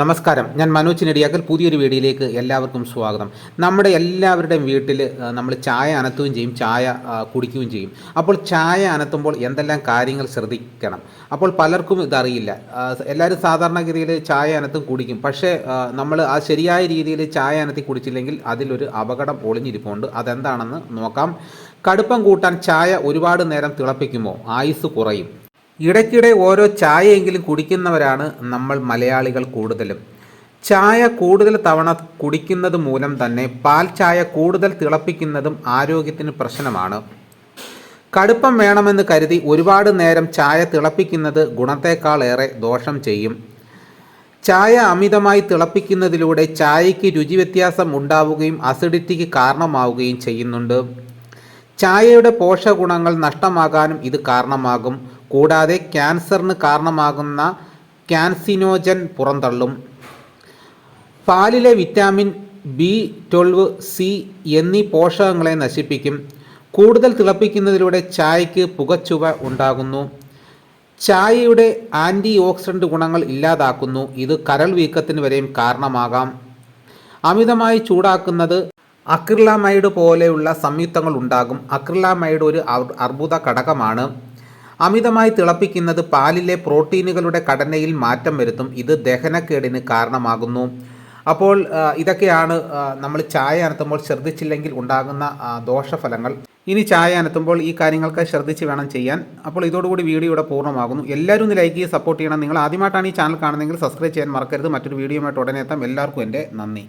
നമസ്കാരം. ഞാൻ മനോജ് നെടിയാക്കൽ പുതിയൊരു വീഡിയോയിലേക്ക് എല്ലാവർക്കും സ്വാഗതം. നമ്മുടെ എല്ലാവരുടെയും വീട്ടിൽ നമ്മൾ ചായ അനത്തുകയും ചെയ്യും ചായ കുടിക്കുകയും ചെയ്യും. അപ്പോൾ ചായ അനത്തുമ്പോൾ എന്തെല്ലാം കാര്യങ്ങൾ ശ്രദ്ധിക്കണം? അപ്പോൾ പലർക്കും ഇതറിയില്ല. എല്ലാവരും സാധാരണഗതിയിൽ ചായ അനത്തും കുടിക്കും. പക്ഷേ നമ്മൾ ആ ശരിയായ രീതിയിൽ ചായ അനത്തി കുടിച്ചില്ലെങ്കിൽ അതിലൊരു അപകടം ഒളിഞ്ഞിരിപ്പുണ്ട്. അതെന്താണെന്ന് നോക്കാം. കടുപ്പം കൂട്ടാൻ ചായ ഒരുപാട് നേരം തിളപ്പിക്കുമോ? ആയുസ് കുറയും. ഇടയ്ക്കിടെ ഓരോ ചായയെങ്കിലും കുടിക്കുന്നവരാണ് നമ്മൾ മലയാളികൾ കൂടുതലും. ചായ കൂടുതൽ തവണ കുടിക്കുന്നത് മൂലം തന്നെ പാൽ ചായ കൂടുതൽ തിളപ്പിക്കുന്നതും ആരോഗ്യത്തിന് പ്രശ്നമാണ്. കടുപ്പം വേണമെന്ന് കരുതി ഒരുപാട് നേരം ചായ തിളപ്പിക്കുന്നത് ഗുണത്തേക്കാളേറെ ദോഷം ചെയ്യും. ചായ അമിതമായി തിളപ്പിക്കുന്നതിലൂടെ ചായയ്ക്ക് രുചി വ്യത്യാസം ഉണ്ടാവുകയും അസിഡിറ്റിക്ക് കാരണമാവുകയും ചെയ്യുന്നുണ്ട്. ചായയുടെ പോഷകഗുണങ്ങൾ നഷ്ടമാകാനും ഇത് കാരണമാകും. കൂടാതെ ക്യാൻസറിന് കാരണമാകുന്ന ക്യാൻസിനോജൻ പുറന്തള്ളും. പാലിലെ വിറ്റാമിൻ ബി ട്വൽവ് സി എന്നീ പോഷകങ്ങളെ നശിപ്പിക്കും. കൂടുതൽ തിളപ്പിക്കുന്നതിലൂടെ ചായയ്ക്ക് പുകച്ചുവ ഉണ്ടാകുന്നു. ചായയുടെ ആന്റി ഓക്സിഡന്റ് ഗുണങ്ങൾ ഇല്ലാതാക്കുന്നു. ഇത് കരൾ വീക്കത്തിന് വരെയും കാരണമാകാം. അമിതമായി ചൂടാക്കുന്നത് അക്രിലാമൈഡ് പോലെയുള്ള സംയുക്തങ്ങൾ ഉണ്ടാകും. അക്രിലാമൈഡ് ഒരു അർ- അർബുദ ഘടകമാണ്. അമിതമായി തിളപ്പിക്കുന്നത് പാലിലെ പ്രോട്ടീനുകളുടെ ഘടനയിൽ മാറ്റം വരുത്തും. ഇത് ദഹനക്കേടിന് കാരണമാകുന്നു. അപ്പോൾ ഇതൊക്കെയാണ് നമ്മൾ ചായ അനത്തുമ്പോൾ ശ്രദ്ധിച്ചില്ലെങ്കിൽ ഉണ്ടാകുന്ന ദോഷഫലങ്ങൾ. ഇനി ചായ അനത്തുമ്പോൾ ഈ കാര്യങ്ങൾക്ക് ശ്രദ്ധിച്ച് വേണം ചെയ്യാൻ. അപ്പോൾ ഇതോടുകൂടി വീഡിയോ ഇവിടെ പൂർണമാകുന്നു. എല്ലാവരും ഒന്ന് ലൈക്ക് ചെയ്ത് സപ്പോർട്ട് ചെയ്യണം. നിങ്ങൾ ആദ്യമായിട്ടാണ് ഈ ചാനൽ കാണുന്നതെങ്കിൽ സബ്സ്ക്രൈബ് ചെയ്യാൻ മറക്കരുത്. മറ്റൊരു വീഡിയോയുമായിട്ട് ഉടനെ എത്താം. എല്ലാവർക്കും എന്റെ നന്ദി.